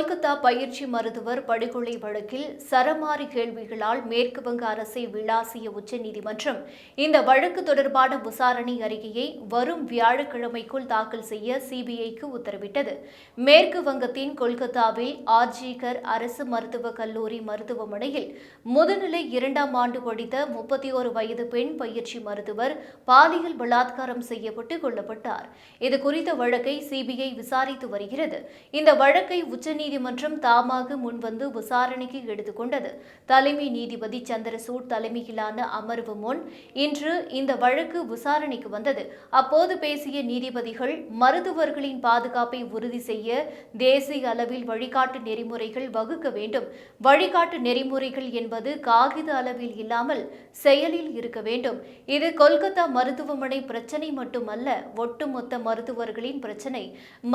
Kolkata பயிற்சி மருத்துவர் படுகொலை வழக்கில் சரமாரி கேள்விகளால் மேற்கு வங்க அரசை விளாசிய உச்சநீதிமன்றம் இந்த வழக்கு தொடர்பான விசாரணை அறிக்கையை வரும் வியாழக்கிழமைக்குள் தாக்கல் செய்ய சிபிஐக்கு உத்தரவிட்டது. மேற்கு வங்கத்தின் கொல்கத்தாவில் ஆர்ஜிகர் அரசு மருத்துவக் கல்லூரி மருத்துவமனையில் முதுநிலை இரண்டாம் ஆண்டு படித்த முப்பத்தி ஒரு வயது பெண் பயிற்சி மருத்துவர் பாலியல் பலாத்காரம் செய்யப்பட்டு கொல்லப்பட்டார். இது குறித்த வழக்கை சிபிஐ விசாரித்து வருகிறது. இந்த வழக்கை உச்சநீதி உச்சநீதிமன்றம் தாமாக முன்வந்து விசாரணைக்கு எடுத்துக்கொண்டது. தலைமை நீதிபதி சந்திரசூட் தலைமையிலான அமர்வு முன் இன்று இந்த வழக்கு விசாரணைக்கு வந்தது. அப்போது பேசிய நீதிபதிகள் மருத்துவர்களின் பாதுகாப்பை உறுதி செய்ய தேசிய அளவில் வழிகாட்டு நெறிமுறைகள் வகுக்க வேண்டும். வழிகாட்டு நெறிமுறைகள் என்பது காகித அளவில் இல்லாமல் செயலில் இருக்க வேண்டும். இது கொல்கத்தா மருத்துவமனை பிரச்சனை மட்டுமல்ல ஒட்டுமொத்த மருத்துவர்களின் பிரச்சனை.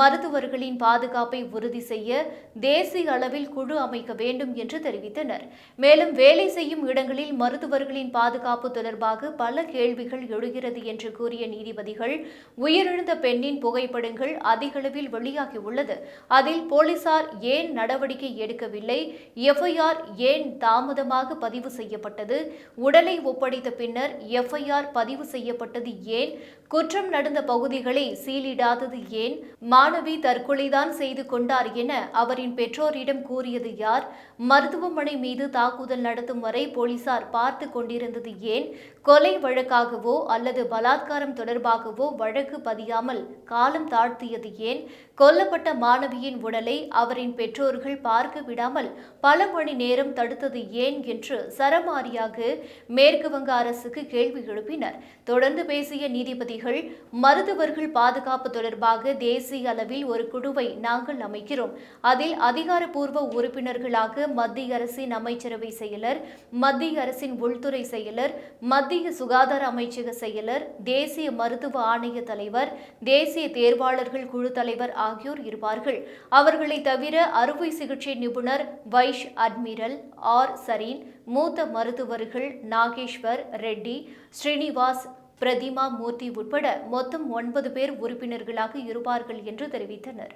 மருத்துவர்களின் பாதுகாப்பை உறுதி செய்ய தேசிய அளவில் குழு அமைக்க வேண்டும் என்று தெரிவித்தனர். மேலும் வேலை செய்யும் இடங்களில் மருத்துவர்களின் பாதுகாப்பு தொடர்பாக பல கேள்விகள் எழுகிறது என்று கூறிய நீதிபதிகள் உயிரிழந்த பெண்ணின் புகைப்படங்கள் அதிகளவில் வெளியாகியுள்ளது. அதில் போலீசார் ஏன் நடவடிக்கை எடுக்கவில்லை? எஃப்ஐஆர் ஏன் தாமதமாக பதிவு செய்யப்பட்டது? உடலை ஒப்படைத்த பின்னர் எஃப்ஐஆர் பதிவு செய்யப்பட்டது ஏன்? குற்றம் நடந்த பகுதிகளை சீலிடாதது ஏன்? மாணவி தற்கொலைதான் செய்து கொண்டார் என அவரின் அவரின் பெற்றோரிடம் கூறியது யார்? மருத்துவமனை மீது தாக்குதல் நடத்தும் வரை போலீசார் பார்த்து கொண்டிருந்தது ஏன்? கொலை வழக்காகவோ அல்லது பலாத்காரம் தொடர்பாகவோ வழக்கு பதியாமல் காலம் தாழ்த்தியது ஏன்? கொல்லப்பட்ட மாணவியின் உடலை அவரின் பெற்றோர்கள் பார்க்க விடாமல் பல மணி நேரம் தடுத்தது ஏன் என்று சரமாரியாக மேற்கு வங்க அரசுக்கு கேள்வி எழுப்பினர். தொடர்ந்து பேசிய நீதிபதிகள் மருத்துவர்கள் பாதுகாப்பு தொடர்பாக தேசிய அளவில் ஒரு குழுவை நாங்கள் அமைக்கிறோம். அதில் அதிகாரப்பூர்வ உறுப்பினர்களாக மத்திய அரசின் அமைச்சரவை செயலர் மத்திய அரசின் உள்துறை செயலர் மத்திய சுகாதார அமைச்சக செயலர் தேசிய மருத்துவ ஆணைய தலைவர் தேசிய தேர்வாளர்கள் குழு தலைவர் ஆகியோர் இருப்பார்கள். அவர்களை தவிர அறுவை சிகிச்சை நிபுணர் வைஷ் அட்மிரல் ஆர். சரீன் மூத்த மருத்துவர்கள் நாகேஸ்வர் ரெட்டி ஸ்ரீனிவாஸ் பிரதிமா மூர்த்தி உட்பட மொத்தம் ஒன்பது பேர் உறுப்பினர்களாக இருப்பார்கள் என்று தெரிவித்தனர்.